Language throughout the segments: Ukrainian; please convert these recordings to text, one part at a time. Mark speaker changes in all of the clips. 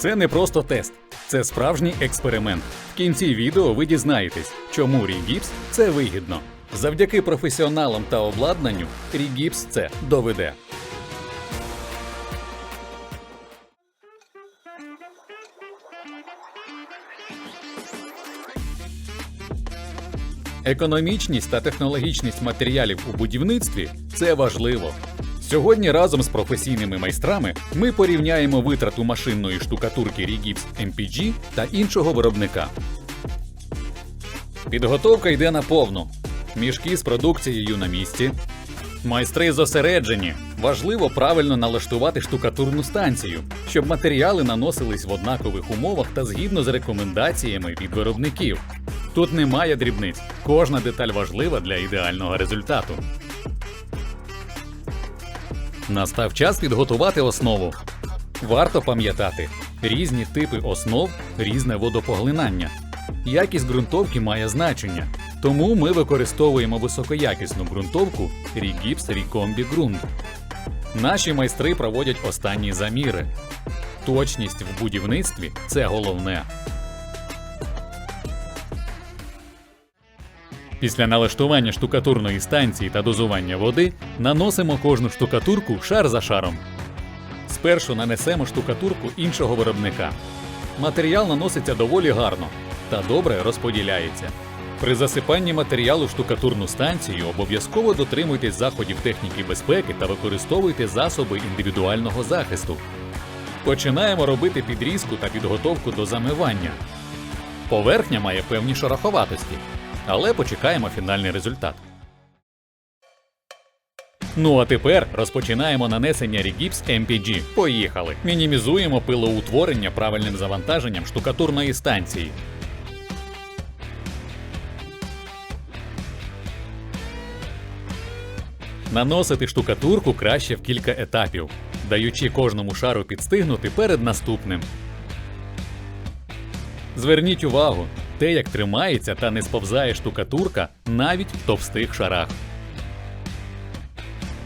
Speaker 1: Це не просто тест, це справжній експеримент. В кінці відео ви дізнаєтесь, чому Рігіпс це вигідно. Завдяки професіоналам та обладнанню Рігіпс це доведе. Економічність та технологічність матеріалів у будівництві це важливо. Сьогодні разом з професійними майстрами ми порівняємо витрату машинної штукатурки Rigips MPG та іншого виробника. Підготовка йде на повну. Мішки з продукцією на місці. Майстри зосереджені. Важливо правильно налаштувати штукатурну станцію, щоб матеріали наносились в однакових умовах та згідно з рекомендаціями від виробників. Тут немає дрібниць. Кожна деталь важлива для ідеального результату. Настав час підготувати основу. Варто пам'ятати, різні типи основ, різне водопоглинання. Якість ґрунтовки має значення, тому ми використовуємо високоякісну ґрунтовку Rigips Recombi Grunt. Наші майстри проводять останні заміри. Точність в будівництві це головне. Після налаштування штукатурної станції та дозування води наносимо кожну штукатурку шар за шаром. Спершу нанесемо штукатурку іншого виробника. Матеріал наноситься доволі гарно та добре розподіляється. При засипанні матеріалу штукатурну станцію обов'язково дотримуйтесь заходів техніки безпеки та використовуйте засоби індивідуального захисту. Починаємо робити підрізку та підготовку до замивання. Поверхня має певні шероховатості, але почекаємо фінальний результат. Ну а тепер розпочинаємо нанесення Rigips MPG. Поїхали. Мінімізуємо пилоутворення правильним завантаженням штукатурної станції. Наносити штукатурку краще в кілька етапів, даючи кожному шару підстигнути перед наступним. Зверніть увагу, те, як тримається та не сповзає штукатурка навіть в товстих шарах.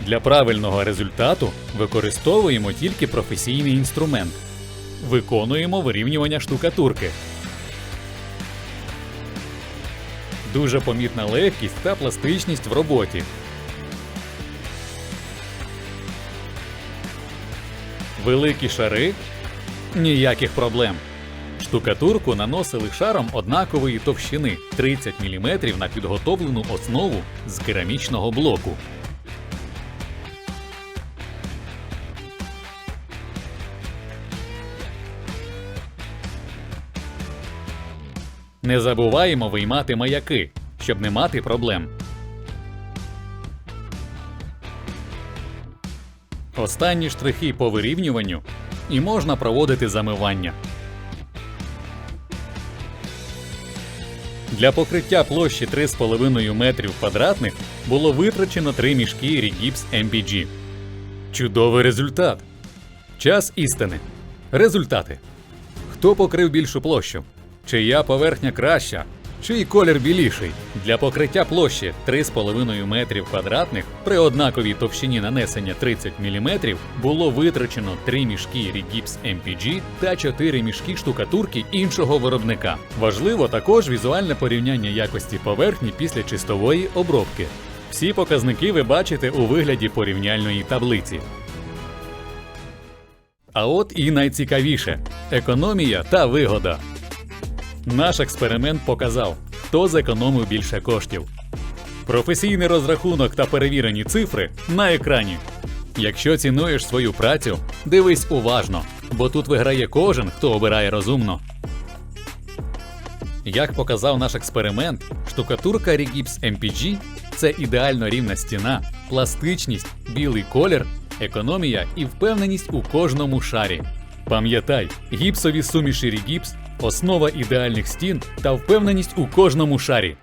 Speaker 1: Для правильного результату використовуємо тільки професійний інструмент. Виконуємо вирівнювання штукатурки. Дуже помітна легкість та пластичність в роботі. Великі шари ніяких проблем. Штукатурку наносили шаром однакової товщини 30 мм на підготовлену основу з керамічного блоку. Не забуваємо виймати маяки, щоб не мати проблем. Останні штрихи по вирівнюванню і можна проводити замивання. Для покриття площі 3,5 метрів квадратних було витрачено три мішки Рігіпс MPG. Чудовий результат. Час істини. Результати. Хто покрив більшу площу? Чия поверхня краща? Чий колір біліший? Для покриття площі 3,5 метрів квадратних при однаковій товщині нанесення 30 мм було витрачено 3 мішки Rigips MPG та 4 мішки штукатурки іншого виробника. Важливо також візуальне порівняння якості поверхні після чистової обробки. Всі показники ви бачите у вигляді порівняльної таблиці. А от і найцікавіше економія та вигода. Наш експеримент показав, хто зекономив більше коштів. Професійний розрахунок та перевірені цифри на екрані. Якщо цінуєш свою працю, дивись уважно, бо тут виграє кожен, хто обирає розумно. Як показав наш експеримент, штукатурка Rigips MPG – це ідеально рівна стіна, пластичність, білий колір, економія і впевненість у кожному шарі. Пам'ятай, гіпсові суміші Rigips – основа ідеальних стін та впевненість у кожному шарі.